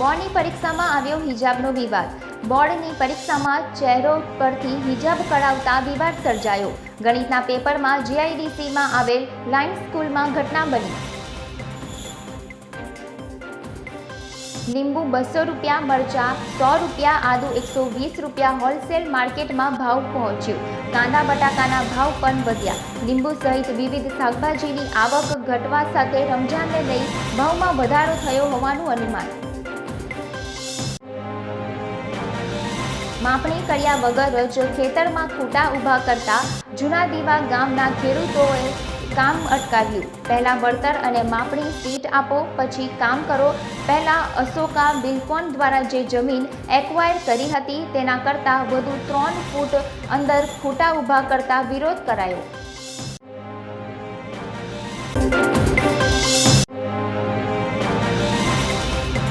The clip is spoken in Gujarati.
પરીક્ષામાં આવ્યો હિજાબનો વિવાદ. બોર્ડની પરીક્ષામાં ચહેરો પરથી હિજાબ કઢાવતા વિવાદ સર્જાયો. ગણિતના પેપરમાં જીઆઈડીસીમાં આવેલ લાઇન સ્કૂલમાં ઘટના બની. લીંબુ બસો રૂપિયા, મરચા સો રૂપિયા, આદુ એકસો વીસ રૂપિયા હોલસેલ માર્કેટમાં ભાવ પહોંચ્યો. કાંદા બટાકાના ભાવ પણ વધ્યા. લીંબુ સહિત વિવિધ શાકભાજીની આવક ઘટવા સાથે રમઝાનને લઈ ભાવમાં વધારો થયો હોવાનું અનુમાન. માપણી કર્યા વગર જ ખેતરમાં ખૂટા ઊભા કરતા જૂના દીવા ગામના ખેડૂતોએ કામ અટકાવ્યું. પહેલાં વળતર અને માપણી સીટ આપો, પછી કામ કરો. પહેલાં અશોકા બિલકોન દ્વારા જે જમીન એક્વાયર કરી હતી, તેના કરતાં વધુ ત્રણ ફૂટ અંદર ખૂટા ઊભા કરતા વિરોધ કરાયો.